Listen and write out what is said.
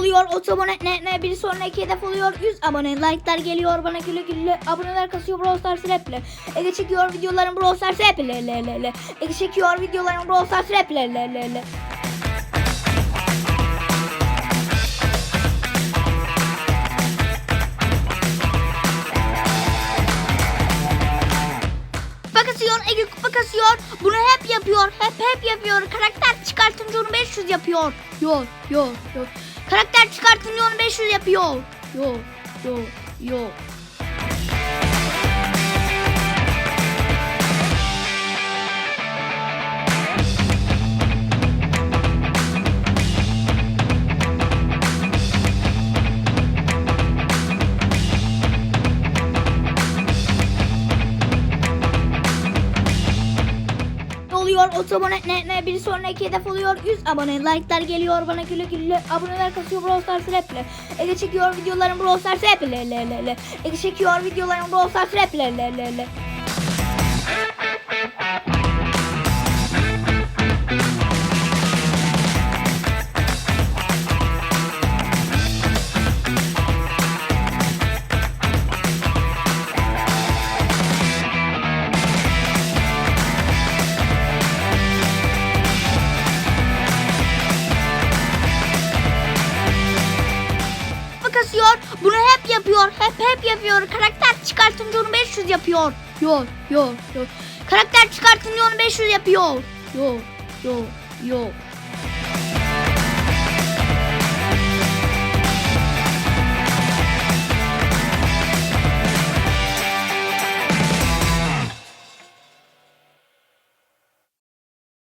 oluyor. 30 abone ne ne bir sonraki hedef oluyor. 100 abone like'lar geliyor bana güle güle. Aboneler kasıyor Brawl Stars raple. Ege çekiyor videolarım Brawl Stars raple le le le le. Ege çekiyor videolarım Brawl Stars raple le le le. Kupa kasıyor, Ege kupa kasıyor. Bunu hep yapıyor, hep hep yapıyor. Karakter çıkartınca onu 500 yapıyor. Yo, yo, yo. Karakter çıkartınca onu 500 yapıyor. Yo, yo, yo. Oluyor. 30 abone ne ne bir sonraki hedef oluyor. 100 abone like'lar geliyor bana güle güle. Aboneler kasıyor Brawl Stars raple. Ege çekiyor videolarım Brawl Stars raple le le le. Ege çekiyor videolarım Brawl Stars raple le le le. Kasıyor. Bunu hep yapıyor. Hep hep yapıyor. Karakter çıkartınca onu 500 yapıyor. Yo yo yo. Karakter çıkartınca onu 500 yapıyor. Yo yo yo.